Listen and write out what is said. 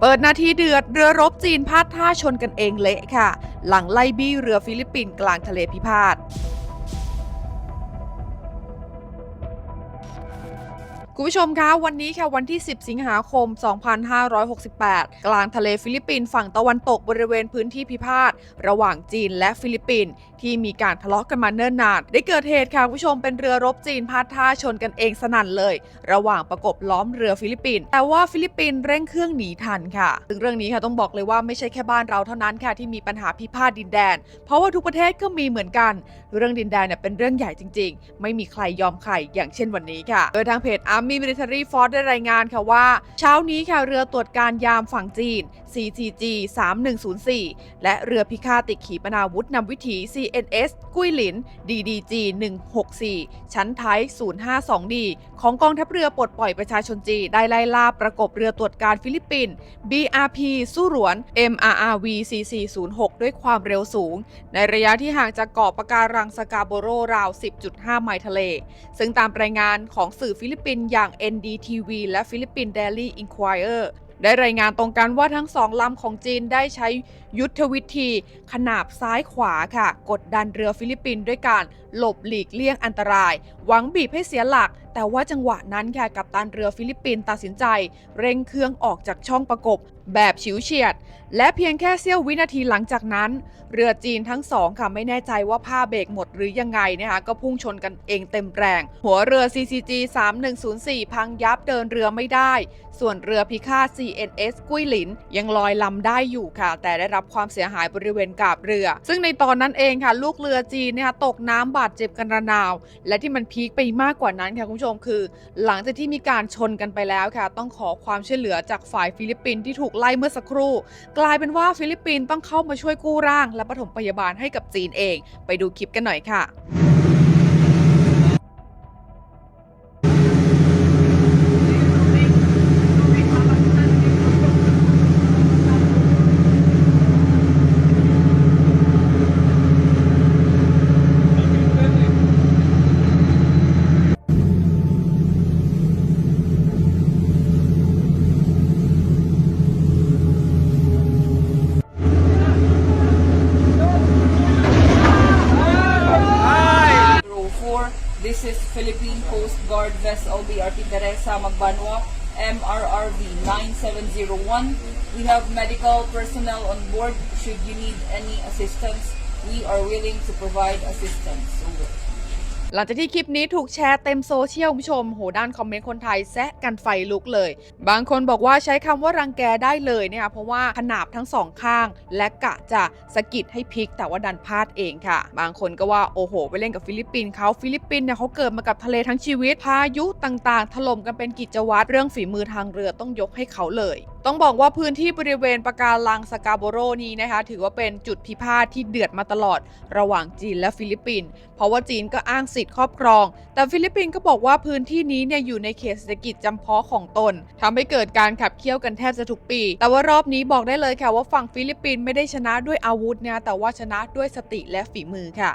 เปิดนาทีเดือดเรือรบจีนพลาดท่าชนกันเองเละค่ะ หลังไล่บี้เรือฟิลิปปินส์กลางทะเลพิพาท คุณผู้ชมคะวันนี้ค่ะวันที่ 10 สิงหาคม 2568 กลางทะเลฟิลิปปินส์ฝั่งตะวันตกบริเวณพื้นที่พิพาทระหว่างจีนและฟิลิปปินส์ที่มีการทะเลาะกันมาเนิ่นนาน ได้เกิดเหตุค่ะคุณผู้ชมเป็นเรือรบจีนพลาดท่าชนกันเองสนั่นเลย ระหว่างประกบล้อมเรือฟิลิปปินส์แต่ว่าฟิลิปปินส์เร่งเครื่องหนีทันค่ะซึ่งเรื่องนี้ค่ะต้องบอกเลยว่าไม่ใช่แค่บ้านเราเท่านั้นค่ะที่มีปัญหาพิพาทดินแดน เพราะว่าทุกประเทศก็มีเหมือนกัน เรื่องดินแดนเนี่ยเป็นเรื่องใหญ่จริง ๆ ไม่มีใครยอมใครอย่างเช่นวันนี้ค่ะ โดยทางเพจ Army Military Force ได้รายงานค่ะว่า เช้านี้ค่ะเรือตรวจการยามฝั่งจีน CGG 3104 และเรือพิฆาตติดขีปนาวุธนำวิถี CNS กุ้ยหลิน DDG 164 ชั้นไทย 052D ของกองทัพเรือปลดปล่อยประชาชนจีนได้ไล่ล่าประกบเรือตรวจการฟิลิปปินส์ BRP สู้หลวน MRRV CC06 ด้วยความเร็วสูง ในระยะที่ห่างจากเกาะปะการังสกาโบโรราว 10.5 ไมล์ทะเล ซึ่งตามรายงานของสื่อฟิลิปปินส์อย่าง NDTV และ Philippine Daily Inquirer ได้รายงานตรงกันว่าทั้งสองลำของจีนได้ใช้ยุทธวิธี ขนาบซ้ายขวาค่ะ กดดันเรือฟิลิปปินส์ด้วยการหลบหลีกเลี่ยงอันตราย หวังบีบให้เสียหลัก แต่ว่าจังหวะนั้นค่ะกัปตันเรือฟิลิปปินส์ตัดสินใจ เร่งเครื่องออกจากช่องประกบ แบบฉิวเฉียด และเพียงแค่เสี้ยววินาทีหลังจากนั้น เรือจีนทั้งสองค่ะไม่แน่ใจว่าผ้าเบรกหมดหรือยังไงนะคะก็พุ่งชนกันเองเต็มแรง หัวเรือ CCG 3104 พังยับเดินเรือไม่ได้ ส่วนเรือพิฆาต CNS กุ้ยหลิน ยังลอยลำได้อยู่ค่ะ แต่ได้รับความเสียหายบริเวณกาบเรือ ซึ่งในตอนนั้นเองค่ะ ลูกเรือจีนเนี่ยตกน้ำบาดเจ็บกันระนาว และที่มันพีคไปมากกว่านั้นค่ะคุณผู้ชมคือ หลังจากที่มีการชนกันไปแล้วค่ะ ต้องขอความช่วยเหลือจากฝ่ายฟิลิปปินส์ที่ถูกไล่เมื่อสักครู่ กลายเป็นว่าฟิลิปปินส์ต้องเข้ามาช่วยกู้ร่าง และปฐมพยาบาลให้กับจีนเอง ไปดูคลิปกันหน่อยค่ะ 4, this is Philippine Coast Guard vessel BRP Teresa Magbanwa, MRRV 9701. We have medical personnel on board. Should you need any assistance, we are willing to provide assistance. Over. หลังจากที่คลิปนี้ถูกแชร์เต็มโซเชียลคุณผู้ชม โหด้านคอมเมนต์คนไทยแซะกันไฟลุกเลย บางคนบอกว่าใช้คำว่ารังแกได้เลยเนี่ยค่ะเพราะว่าขนาบทั้งสองข้าง และกะจะสะกิดให้พลิก แต่ว่าดันพลาดเองค่ะ บางคนก็ว่าโอ้โห ไปเล่นกับฟิลิปปินส์เขาฟิลิปปินส์เนี่ยเขาเกิดมากับทะเลทั้งชีวิต พายุต่างๆ ถล่มกันเป็นกิจวัตรเรื่องฝีมือทางเรือต้องยกให้เขาเลย ต้องบอกว่าพื้นที่บริเวณปะการังสกาโบโรนี้นะคะ ถือว่าเป็นจุดพิพาทที่เดือดมาตลอดระหว่างจีนและฟิลิปปินส์เพราะว่าจีนก็อ้างสิทธิ์ครอบครอง แต่ฟิลิปปินส์ก็บอกว่าพื้นที่นี้เนี่ยอยู่ในเขตเศรษฐกิจจำเพาะของตนทำให้เกิดการขับเคี่ยวกันแทบจะทุกปี แต่ว่ารอบนี้บอกได้เลยค่ะว่าฝั่งฟิลิปปินส์ไม่ได้ชนะด้วยอาวุธนะแต่ว่าชนะด้วยสติและฝีมือค่ะ